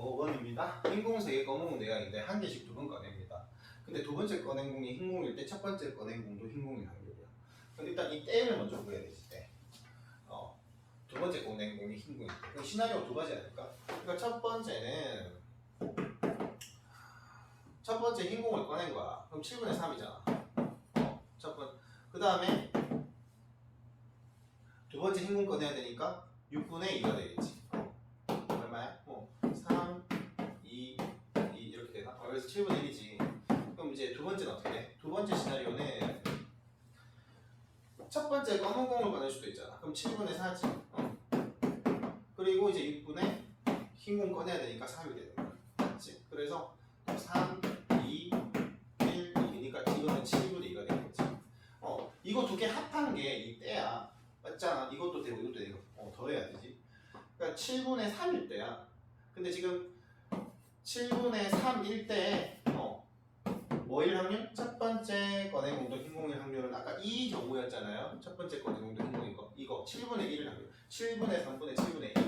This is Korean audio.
5번입니다. 흰공 3개, 검은 공 4개인데 한 개씩 두 번 꺼냅니다. 근데 두 번째 꺼낸 공이 흰공일 때 첫 번째 꺼낸 공도 흰공일 확률이야. 근데 일단 이 때를 먼저 구해야 되지 때. 어, 두 번째 꺼낸 공이 흰공일 때. 시나리오 두 가지 아닐까? 그러니까 첫 번째는 첫 번째 흰공을 꺼낸 거야. 그럼 7분의 3이잖아. 어, 첫 번. 그 다음에 두 번째 흰공 꺼내야 되니까 6분의 2가 되겠지. 7분의 1이지. 그럼 이제 두 번째는 어떻게 돼? 두 번째 시나리오는 첫 번째 검은 공을 꺼낼 수도 있잖아. 그럼 7분의 4지. 어. 그리고 이제 6분의 흰 공 꺼내야 되니까 3이 되는 거야. 맞지? 그래서 3, 2, 1, 2니까 이거는 7분의 2가 되겠지. 어, 이거 두 개 합한 게 이 때야. 맞잖아. 이것도 되고 이것도 되고. 어, 더해야 되지. 그러니까 7분의 3일 때야. 근데 지금 7분의 3일 때, 어, 뭐일 확률? 첫 번째 꺼낸 공도 흰공일 확률은 아까 이 경우였잖아요. 첫 번째 꺼낸 공도 흰공인 거. 이거 7분의 1일 확률. 7분의 3분의 7분의 1